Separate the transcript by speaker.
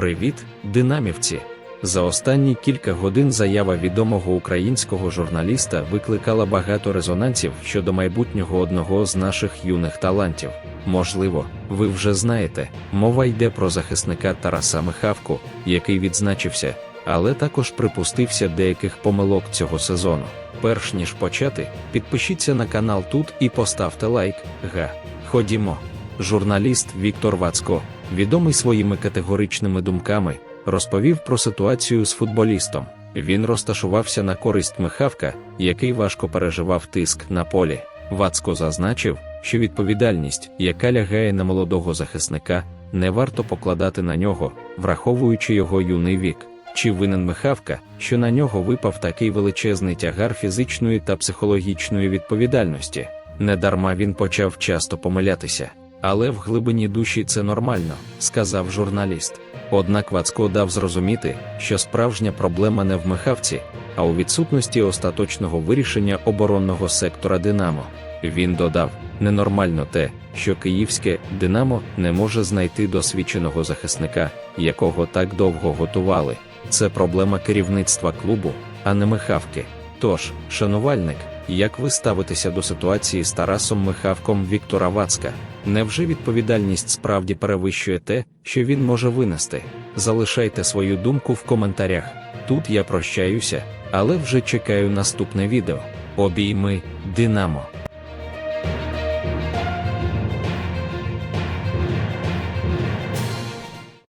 Speaker 1: Привіт, динамівці! За останні кілька годин заява відомого українського журналіста викликала багато резонансів щодо майбутнього одного з наших юних талантів. Можливо, ви вже знаєте, мова йде про захисника Тараса Михавку, який відзначився, але також припустився деяких помилок цього сезону. Перш ніж почати, підпишіться на канал тут і поставте лайк. Га, ходімо. Журналіст Віктор Вацко, відомий своїми категоричними думками, розповів про ситуацію з футболістом. Він розташувався на користь Михавка, який важко переживав тиск на полі. Вацко зазначив, що відповідальність, яка лягає на молодого захисника, не варто покладати на нього, враховуючи його юний вік. Чи винен Михавка, що на нього випав такий величезний тягар фізичної та психологічної відповідальності? Недарма він почав часто помилятися. Але в глибині душі це нормально, сказав журналіст. Однак Вацко дав зрозуміти, що справжня проблема не в Михавці, а у відсутності остаточного вирішення оборонного сектора Динамо. Він додав: ненормально те, що київське Динамо не може знайти досвідченого захисника, якого так довго готували. Це проблема керівництва клубу, а не Михавки. Тож, шанувальник, як ви ставитеся до ситуації з Тарасом Михавком Віктора Вацка? Невже відповідальність справді перевищує те, що він може винести? Залишайте свою думку в коментарях. Тут я прощаюся, але вже чекаю наступне відео. Обійми, Динамо!